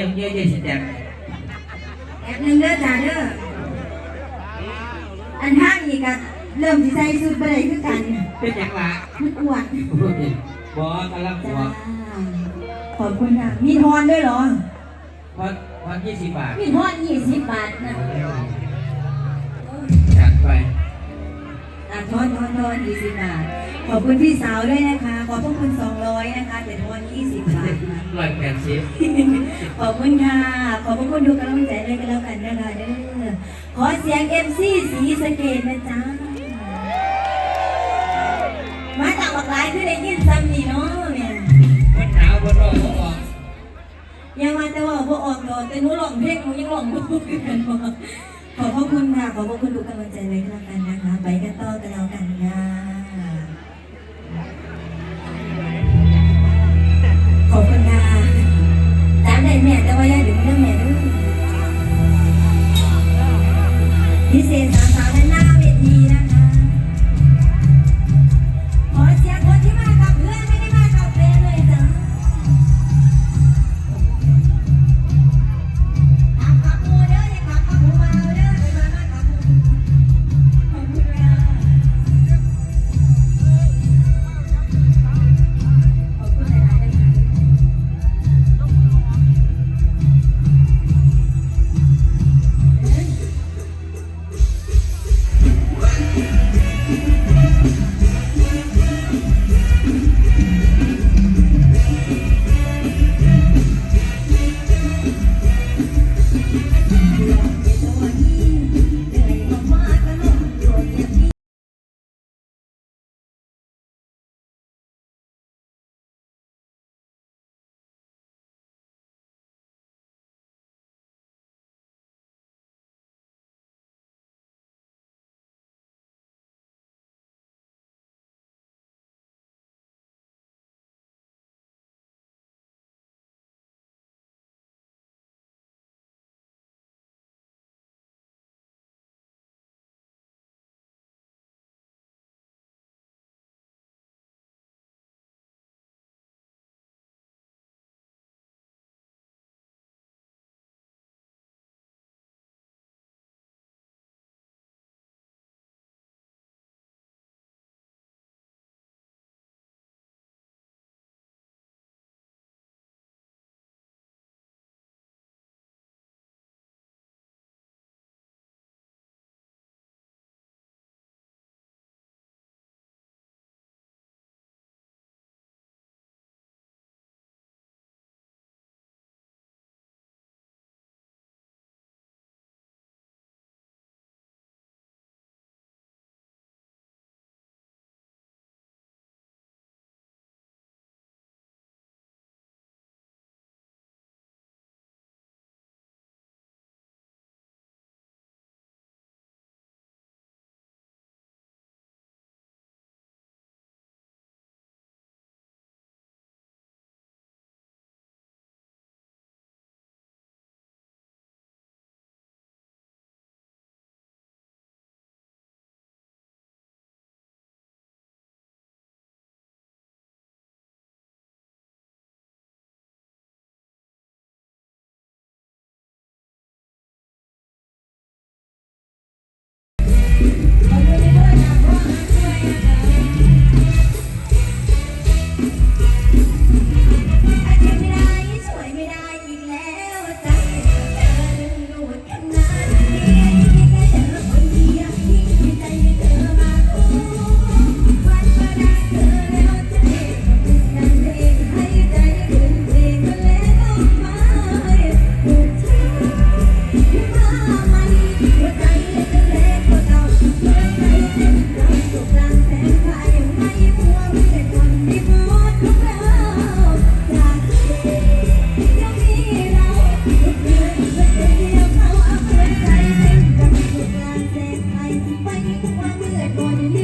ยี่ยมเยี่ยมเยี่ยมสิแตกแอบหนึงเด้อจ้าเด้ออันห้างอีกอะเริ่มที่ใส่สุดไปเลยคือกันเป็นยังไงมันอ้วนบอกกำลังบจ้าอกขอบคุณค่ะมีทอนด้วยเหรอพอพอนยี่สิบบาทมีทอนยี่สิบบาทนะจัดไปทอนทอนทอนยี่สิบบาท ขอบคุณพี่สาวด้วยนะคะ ขอบพระคุณสองร้อยนะคะแต่ทอนยี่สิบบาทนะร้อยแปดสิบขอบคุณค่ะ ขอบพระคุณดูกำลังใจเลยกันแล้วกันนะคะเด้อขอเสียงเอ็มซีสีสะเกตนะจ๊ะ มาจากหลากหลายคือได้ยินซ้ำนี่เนาะแม่คนหนาวคนร้อนเขาออกยังมาแต่ว่าบ่ออกดอกแต่หนูร้องเพลงหนูยังร้องบ่กันบ่ขอบพระคุณค่ะ ขอบพระคุณดูกำลังใจเลยกันแล้วกันนะคะ ไปกันต่อกันแล้วกันค่ะ ได้แ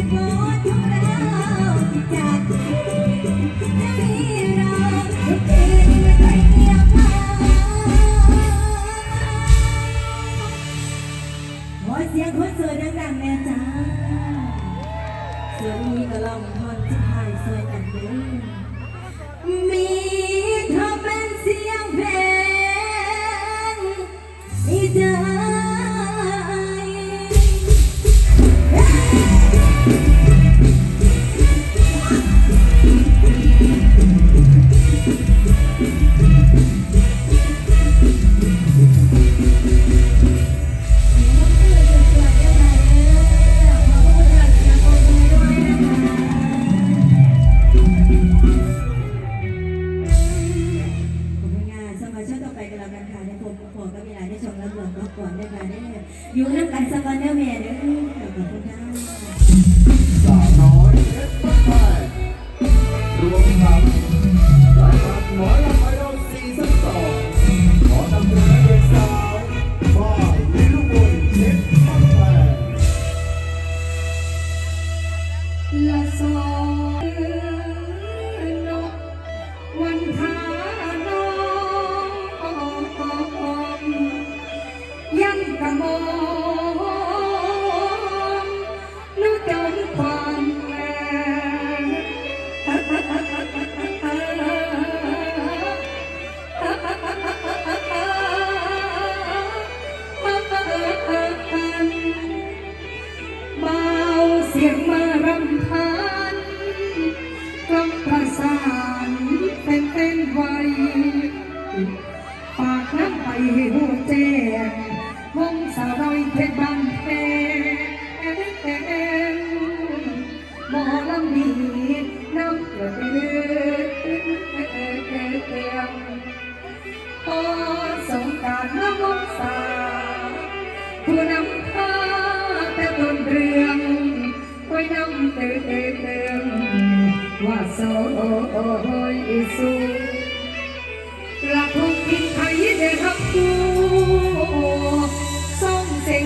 people. รวมทั้งหมอลำ โอ้โอ้โอ้ยสู้